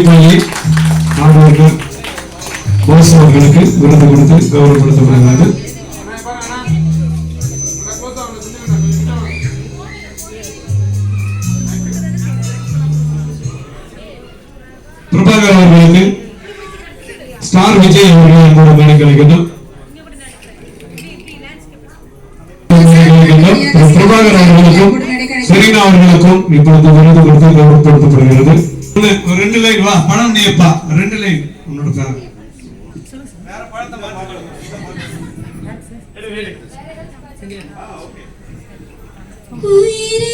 பள்ளி போஸ் அவர்களுக்கு விருது கொடுத்து கௌரவப்படுத்தப்படுகிறது பிரபாகர் அவர்களுக்கு ஸ்டார் விஜய் அவர்கள் அன்போடு மேடைக்கலைக்கின்றோம் பிரபாகர் அவர்களுக்கும் செரீனா அவர்களுக்கும் இப்பொழுது விருது கொடுத்து கௌரவப்படுத்தப்படுகிறது. ரெண்டு லைன் வா. பணம் நீப்பா. ரெண்டு லைன் உன்னோட பேர். உயிரினுயிரே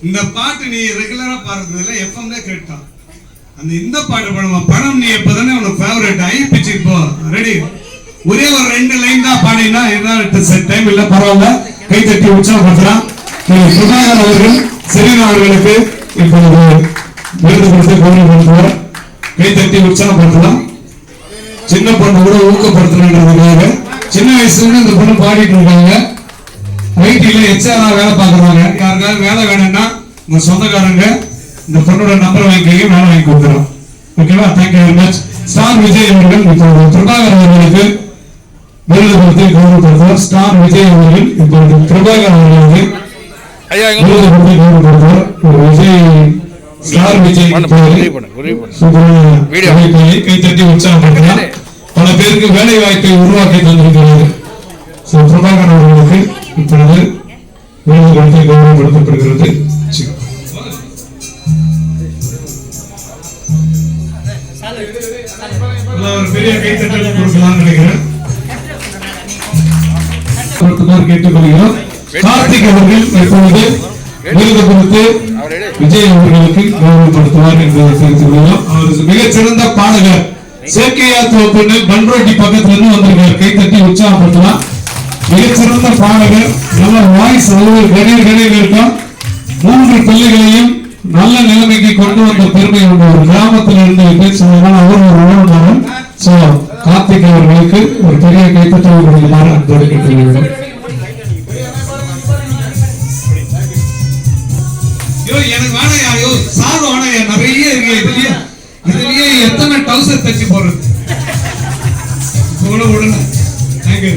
இந்த பாட்டு நீ ரெகுலரா பாடுறதுல எஃப்எம்ல கேட்டான். அந்த இந்த பாட்டு பாடுமா பணம் நீ எப்பதானே உனக்கு ஃபேவரட் ஐபிச்சு இப்போ ரெடி ஒரே ஒரு ரெண்டு லைன் தான் பாடினா என்ன டைம் இல்ல பரவாயில்ல. கை தட்டி உற்சாகப்படுத்துறான் சுதாகர் அவர்கள் செரீனா அவர்களுக்கு இப்பொழுது விருது கொடுத்து கௌரவப்படுத்துவார் கை தட்டி உற்சாகப்படுத்தலாம் சின்ன பொண்ணு கூட ஊக்கப்படுத்தணுன்றதுக்காக சின்ன வயசுல இருந்து இந்த பொண்ணு பாடிட்டு இருக்காங்க. ஐடியில் எச்ஆரா வேலை பார்க்குறாங்க. யாருக்காவது வேலை வேணும்னா உங்க சொந்தக்காரங்க இந்த பொண்ணோட நம்பர் வாங்கிக்கங்க வேலை வாங்கி கொடுக்குறோம் ஓகேவா thank you very much star Vijay அவர்கள் இப்பொழுது பிரபாகர் அவர்களுக்கு விருது கொடுத்து கௌரவப்படுத்துவார். ஸ்டார் விஜய் அவர்கள் இப்பொழுது பிரபாகர் அவர்களுக்கு விருது கொடுத்து கௌரவப்படுத்துவார். விஜய் ஸ்டார் விஜய் கைத்தட்டி உற்சாகப்படுத்தலாம் பல பேருக்கு வேலை வாய்ப்பை உருவாக்கி தந்திருக்கிறார். பிரபாகர் அவர்களுக்கு இப்பொழுது விருது கொடுத்து கௌரவப்படுத்தப்படுகிறது. ஒரு பெரிய கைத்தட்டல் நினைக்கிறேன். கேட்டுக்கொள்கிறோம். கார்த்திக் அவர்கள் இப்பொழுது விஜய் அவர்களுக்கு கௌரவப்படுத்துவார் என்பதை அவர் மிகச்சிறந்த பாடகர் சேர்க்கையா தோப்புன்னு பன்ரோட்டி பக்கத்துல இருந்து வந்திருக்கார் கைத்தட்டி உற்சாகப்படுத்தலாம். மிகச்சிறந்த பாடகர் நல்ல வாய்ஸ் ஒவ்வொரு கணீர் கணீர் இருக்கும். மூன்று பிள்ளைகளையும் நல்ல நிலைமைக்கு கொண்டு வந்த பெருமை உங்க ஒரு கிராமத்தில் இருந்து பேசுவதனால் அவர் ஒரு கார்த்திக் அவர்களுக்கு ஒரு பெரிய கைத்தட்டல் கொடுக்குமாறு அன்போடு ஐயோ எனக்கு வேணாயா? ஐயோ சார் வேணாயா? நிறைய இருக்கு இதுலயே. இதுலயே எத்தனை டவுசர் தச்சு போடுறது? தேங்க்யூ